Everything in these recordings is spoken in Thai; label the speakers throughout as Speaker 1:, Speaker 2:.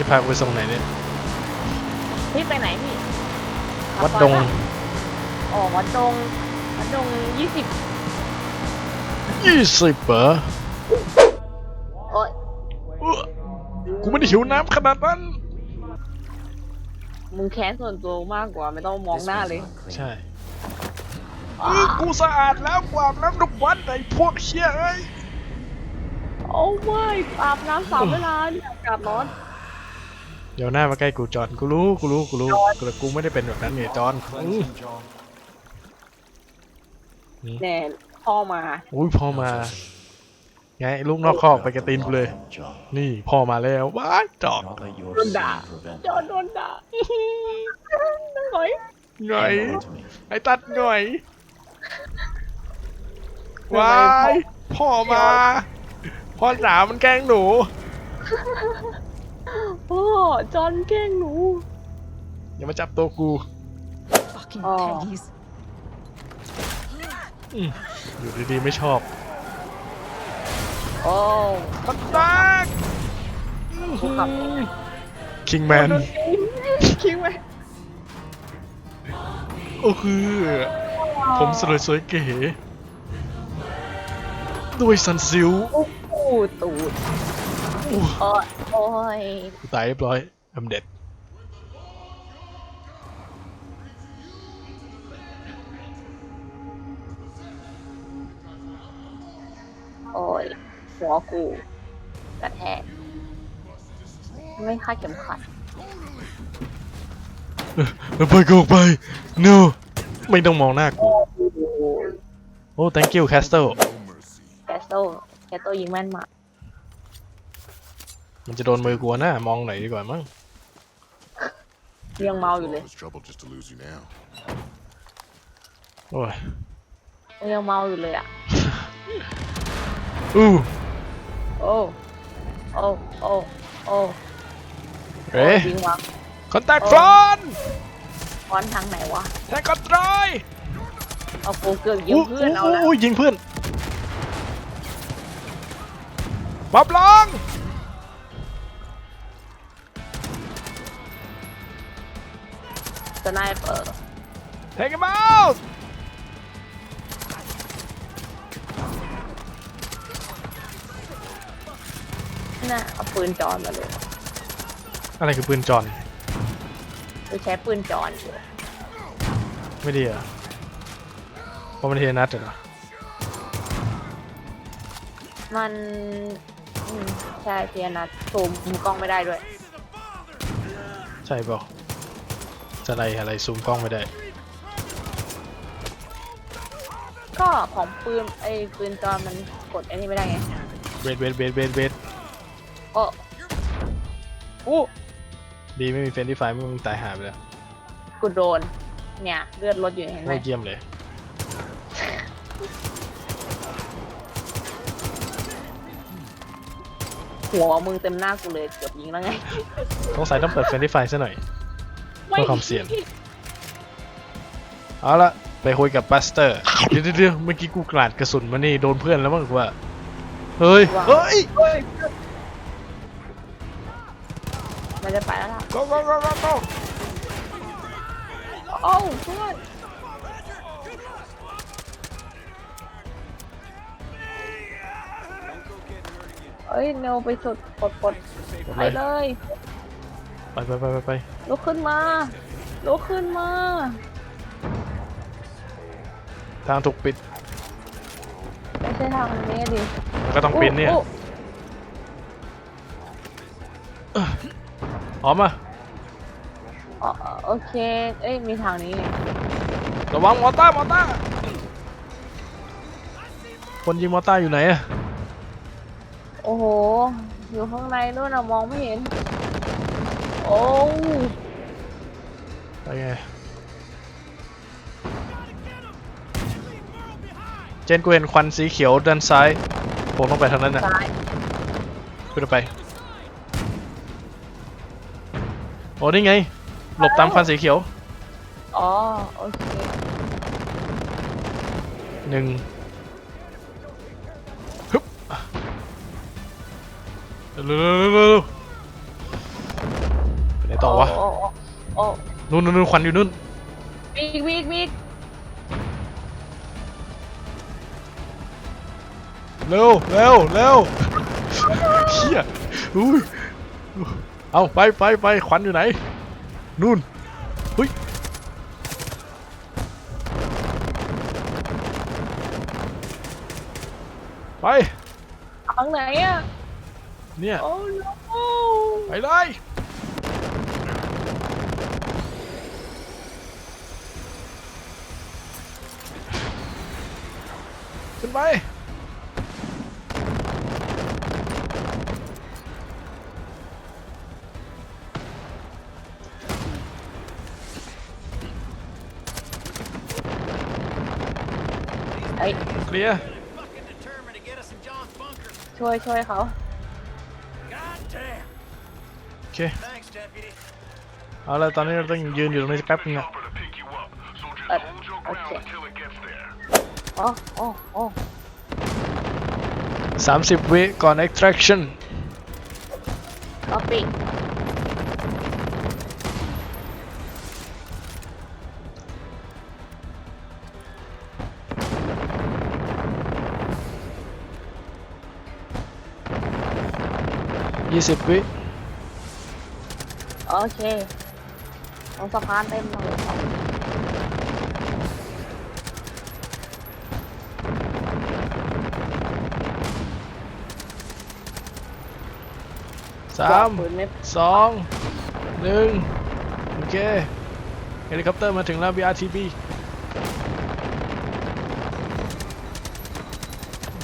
Speaker 1: จะพากูไปส่งไหนเนี่ย
Speaker 2: พี่ไปไหนพี่
Speaker 1: วัดดง
Speaker 2: อ๋อวัดดงวัดดงยี่สิบ
Speaker 1: ยี่สิบเหรอ
Speaker 2: โอ้ย
Speaker 1: เอ้อกูไม่ได้หิวน้ำขนาดนั้น
Speaker 2: มึงแค้นส่วนตัวมากกว่าไม่ต้องมองหน้าเลย
Speaker 1: ใช่เออกูสะอาดแล้วกวาดน้ำทุกวันไอ้พวกเชี่ยเอ้ย
Speaker 2: โอ้ไม่อาบน้ำสามเวลาเนี่ยอากาศร้อน
Speaker 1: เดี๋ยวหน้ามาใกล้กูจอนกูรู้กูรู้กูรู้แต่กูไม่ได้เป็นแบบนั้นเนี่ยจอนอื้อ
Speaker 2: แน่พ่อมา
Speaker 1: อุ้ยพ่อมา ไงลูกนอกคอกไปกระตีนกูเลย นี่พ่อมาแล้วว้ายจอก
Speaker 2: โดนด่าจอดโดนด่าหน่อย
Speaker 1: หน่อยไอ้ตัดหน่อย
Speaker 2: ทำไม
Speaker 1: ว้า
Speaker 2: พ่อ
Speaker 1: ยพ่อมาพ่อสาวมันแกล้งหนู
Speaker 2: พ่อจอนแกล้งหนู
Speaker 1: อย่ามาจับตัวกู
Speaker 3: Fucking
Speaker 2: Oh.
Speaker 3: piggies.
Speaker 1: อืมอยู่ดีๆไม่ชอบ
Speaker 2: โอ้
Speaker 1: ตัดตัก
Speaker 2: กูขับ
Speaker 1: คิงแมน
Speaker 2: โดนตีคิงไหม
Speaker 1: โอ้คือ ผมสวยสวยๆเก๋ด้วยซันซิล
Speaker 2: โอ้โหตูด
Speaker 1: โอ้
Speaker 2: โอ้ยโอ้ย
Speaker 1: กูตายเรียบร้อยอำเด็ด
Speaker 2: โอ้ยหัวกูกระแทกไม่คาดเข็มขัด
Speaker 1: ไปกูไป no ไม่ต้องมองหน้ากู
Speaker 2: โอ้โห
Speaker 1: โอ้ thank you Castle
Speaker 2: แคสโตแคสโตยิงแม่นมาก
Speaker 1: มันจะโดนมือกูนะมองหน่อยดีกว่ามั้ง
Speaker 2: ยังเมาอยู่เลย
Speaker 4: It's trouble just to lose you now.
Speaker 1: โอ้ย
Speaker 2: ยังเมาอยู่เลยอะ
Speaker 1: อู้
Speaker 2: โอ้โอ้โอ้โอ้
Speaker 1: เอ๊ะ
Speaker 2: ยิงวาง
Speaker 1: contact
Speaker 2: โอ้
Speaker 1: front
Speaker 2: ค้อนทางไหนวะ
Speaker 1: แทงกอนตรอย
Speaker 2: เอากูเกือบยิงเพื่อนเอาแล้ว
Speaker 1: ยยิงเพื่อนบับลอง
Speaker 2: สไนเปอร์
Speaker 1: แทงกัน out
Speaker 2: น่ะเอาปืนจอนมาเลย
Speaker 1: อะไรคือปืนจอน
Speaker 2: ไปใช้ปืนจอนอยู่
Speaker 1: ไม่ดีเหรอเพราะมันเทนัดเหรอ
Speaker 2: มันอืมใช่เทียนัดซูมมุมกล้องไม่ได้ด้วย
Speaker 1: ใช่เปล่า จะอะไรอะไรซูมกล้องไม่ได้
Speaker 2: ก็ของปืนไอ้ปืนจอนมันกดไอ้นี่ไม่ได้ไง
Speaker 1: เวทเวทเวทเวทเวท
Speaker 2: โอ้อู้
Speaker 1: ดีไม่มีเฟรนดี้ไฟไม่มึงตายหาไปแล้ว
Speaker 2: กูโดน เนี่ยเลือดลดอยู่เห็นไหม
Speaker 1: โอ้ยเยี่ยมเลย
Speaker 2: หัวมึงเต็มหน้ากูเลยเกือบยิงแล้วไง
Speaker 1: ต้องใส่ต้องเปิดเฟรนดี้ไฟซะหน่อย เพื่อความเสี่ยงเอาละไปคุยกับบัสเตอร์เดี๋ยวเดี๋ยวเดี๋ยวเมื่อกี้กูกราดกระสุนมานี่โดนเพื่อนแล้วมั้งกูว่าเฮ้ย
Speaker 2: ว้าว
Speaker 1: เฮ้ย
Speaker 2: เฮ้ยมันจะไปแล้วล่ะ
Speaker 1: go go go go go
Speaker 2: โอ้าเพื่อนเอ้ยเนวไปสุดกดกดไปเลย
Speaker 1: ไปไปไปไปไป
Speaker 2: ลุกขึ้นมาลุกขึ้นมา
Speaker 1: ทางถูกปิด
Speaker 2: ไม่ใช่ทางนี้ดิ
Speaker 1: มันก็ต้องปิดเนี่ย
Speaker 2: อู้
Speaker 1: พร้อมอะ
Speaker 2: อ๋อโอเค เอ้ย มีทางนี้นี่
Speaker 1: ระวังมอต้ามอต้าคนยิงมอต้าอยู่ไหนอะ
Speaker 2: โอ้โห อยู่ข้างในนู่นอะมองไม่เห็น โอ้
Speaker 1: ไปไงเจนกูเห็นควันสีเขียวด้านซ้ายผมต้องไปทางนั้นน่ะ
Speaker 2: ซ้าย
Speaker 1: ขึ้นไปโอ้นี่ไง หลบตามควันสีเขียว
Speaker 2: อ๋อโอเค
Speaker 1: หนึ่งฮึบเร็วๆๆๆไหนต่อวะ
Speaker 2: โอ้โอ้โอ้
Speaker 1: นู่นนู่นนู่นควันอยู่นู่น
Speaker 2: มีอีกมีอีกมีอีก
Speaker 1: เร็วเร็วเร็วเฮียอุ้ยเอาไปไปไปควันอยู่ไหนนู่นเฮ้ยไป
Speaker 2: ทางไหนอะ
Speaker 1: เนี่ย
Speaker 2: โอ้ no
Speaker 1: ไปเลย นไป
Speaker 2: เฮ้ย
Speaker 1: เคลียร์
Speaker 3: Fucking determined to get us in John's bunker.
Speaker 2: ช่วยช่วยเขา
Speaker 3: God damn.
Speaker 1: โอเค
Speaker 3: Thanks, deputy.
Speaker 1: เอาละตอนนี้เราต้องยืนอยู่ตรงนี้สักแป๊บนึงอะ
Speaker 4: Chopper to pick you up, so just
Speaker 2: Uh,
Speaker 4: hold your ground
Speaker 2: okay. โอ้โอ้โอ้
Speaker 1: สามสิบวิก่อน extraction
Speaker 2: ก็ปิด
Speaker 1: ยี่สิบวิ
Speaker 2: โอเคตรงสะพานเต็มเลย
Speaker 1: สาม
Speaker 2: ปืนไม่
Speaker 1: สองหนึ่งโอเคเฮลิคอปเตอร์มาถึงแล้ว BRTB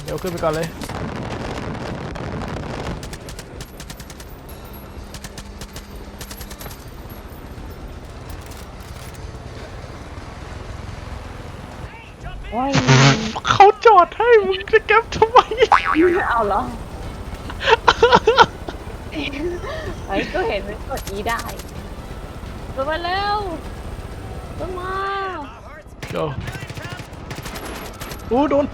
Speaker 1: เดี๋ยวขึ้นไปก่อนเลย
Speaker 2: โอ้ย
Speaker 1: เขาจอดให้มึงจะเก็บทำไม
Speaker 2: เอาเหรอ ไอ้ยก็เห็นมันกดอีได้ขึ้นมาเร็วขึ้นมา
Speaker 1: โจอู้โดน